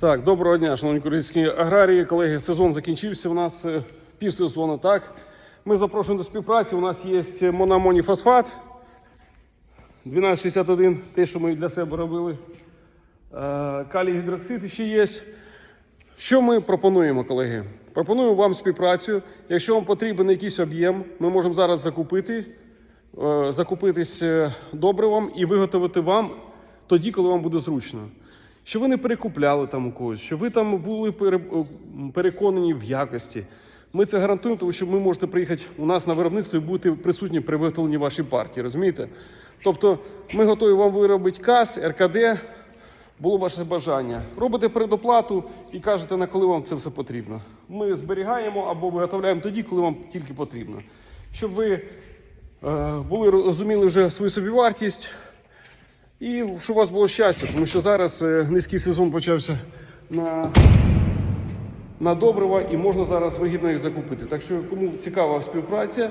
Так, доброго дня, шановні українські аграрії, колеги. Сезон закінчився. У нас е, півсезону. Так, ми запрошуємо до співпраці. У нас є мономоніфосфат 1261, те, що ми для себе робили. Е, Калій гідроксид ще є. Що ми пропонуємо, колеги? Пропонуємо вам співпрацю. Якщо вам потрібен якийсь об'єм, ми можемо зараз закупити, е, закупитись добривом і виготовити вам тоді, коли вам буде зручно. Що ви не перекупляли там у когось, що ви там були е, переконані в якості. Ми це гарантуємо, тому що ви можете приїхати у нас на виробництво і бути присутні при виготовленні вашої партії, розумієте? Тобто ми готові вам виробити КАС, РКД, було ваше бажання. Робите передоплату і кажете, на коли вам це все потрібно. Ми зберігаємо або виготовляємо тоді, коли вам тільки потрібно. Щоб ви е, були розуміли вже свою собівартість і щоб у вас було щастя, тому що зараз е, низький сезон почався на, на добрива і можна зараз вигідно їх закупити. Так що кому цікава співпраця,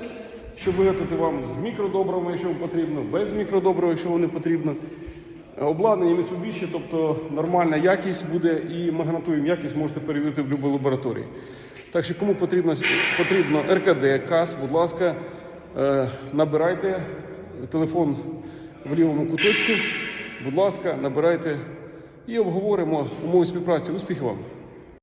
щоб виготовити вам з мікродобривами, якщо вам потрібно, без мікродобрива, якщо вам не потрібно. Обладнання Mitsubishi, тобто нормальна якість буде, і ми гарантуємо якість, можете перевірити в будь-якій лабораторії. Так що кому потрібно, потрібно РКД, КАС, будь ласка, е, набирайте телефон в лівому куточку. Будь ласка, набирайте і обговоримо умови співпраці. Успіхів вам!